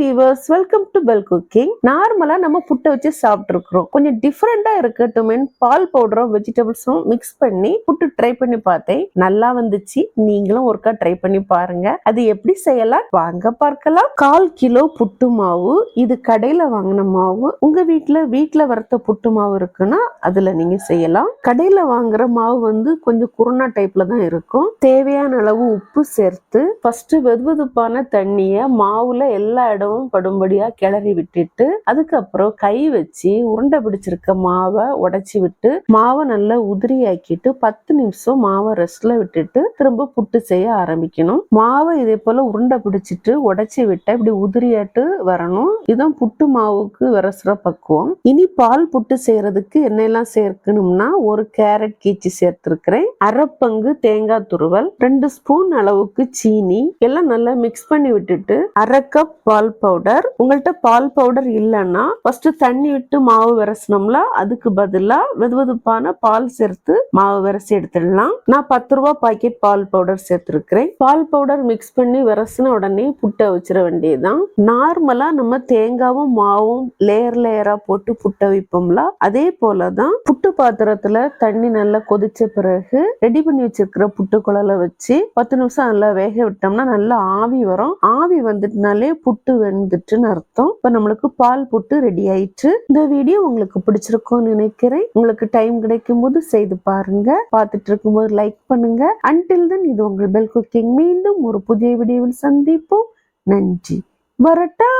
Viewers welcome to Bell cooking நார்மலா நம்ம புட்டை வச்சு சாப்பிட்ருக்குறோம் கொஞ்சம் டிஃப்ரெண்டா இருக்கட்டும் பால் பவுடரும் வெஜிடபிள்ஸும் மிக்ஸ் பண்ணி புட்டு ட்ரை பண்ணி பார்த்தேன். நல்லா வந்துச்சு. நீங்களும் ஒருக்கா ட்ரை பண்ணி பாருங்க. அது எப்படி செய்யலாம்? வாங்க பார்க்கலாம். கால் கிலோ புட்டு மாவு. இது கடையில வாங்கின மாவு. உங்க வீட்டுல வீட்டுல வறுத்த புட்டு மாவு இருக்குன்னா அதுல நீங்க செய்யலாம். கடையில வாங்குற மாவு வந்து கொஞ்சம் குருணா டைப்ல தான் இருக்கும். தேவையான அளவு உப்பு சேர்த்து ஃபர்ஸ்ட் வெதுவெதுப்பான தண்ணிய மாவுல எல்லா இடம் இடமும் படும்படியா கிளறி விட்டுட்டு அதுக்கப்புறம் கை வச்சு உருண்டை பிடிச்சிருக்க மாவை உடைச்சி விட்டு மாவை நல்லா உதிரி ஆக்கிட்டு பத்து நிமிஷம் மாவை ரெஸ்ட்ல விட்டுட்டு திரும்ப புட்டு செய்ய ஆரம்பிக்கணும். மாவை இதே போல உருண்டை பிடிச்சிட்டு உடைச்சி விட்டா இப்படி உதிரியாட்டு வரணும். இதுதான் புட்டு மாவுக்கு வரசுற பக்குவம் இனி பால் புட்டு செய்யறதுக்கு என்னெல்லாம் சேர்க்கணும்னா ஒரு கேரட் கீச்சி சேர்த்திருக்கிறேன். அரை பங்கு தேங்காய் துருவல் ரெண்டு ஸ்பூன் அளவுக்கு சீனி எல்லாம் நல்லா மிக்ஸ் பண்ணி விட்டுட்டு அரை கப் பால் பவுடர் உங்கள்கிட்ட பால் பவுடர் இல்லைன்னா ஃபர்ஸ்ட் தண்ணி விட்டு மாவு விரசனம்ல அதுக்கு பதிலாக வெதுவெதுப்பான பால் சேர்த்து மாவு விரசி எடுத்துடலாம். நான் பத்து ரூபா பாக்கெட் பால் பவுடர் சேர்த்துருக்கிறேன். பால் பவுடர் மிக்ஸ் பண்ணி விரசின உடனே புட்டை வச்சிட வேண்டியதுதான். நார்மலா நம்ம தேங்காவும் மாவும் லேயர் லேயரா போட்டு புட்டை வைப்போம்ல அதே போலதான் புட்டு பாத்திரத்துல தண்ணி நல்லா கொதிச்ச பிறகு ரெடி பண்ணி வச்சிருக்கிற புட்டு குழல வச்சு பத்து நிமிஷம் நல்லா வேக விட்டோம்னா நல்லா ஆவி வரும். ஆவி வந்துட்டுனாலே புட்டு வெந்துட்டுன்னு அர்த்தம். இப்போ நம்மளுக்கு பால் புட்டு ரெடி ஆயிட்டு இந்த வீடியோ உங்களுக்கு பிடிச்சிருக்கும்னு நினைக்கிறேன். உங்களுக்கு டைம் கிடைக்கும் போது செய்து பாருங்க. பார்த்துட்டு இருக்கும்போது லைக் பண்ணுங்க. அன்டில் தென் இது உங்கள் பெல் குக்கிங் மீண்டும் ஒரு புதிய வீடியோவில் சந்திப்போம். நன்றி. வரட்டா!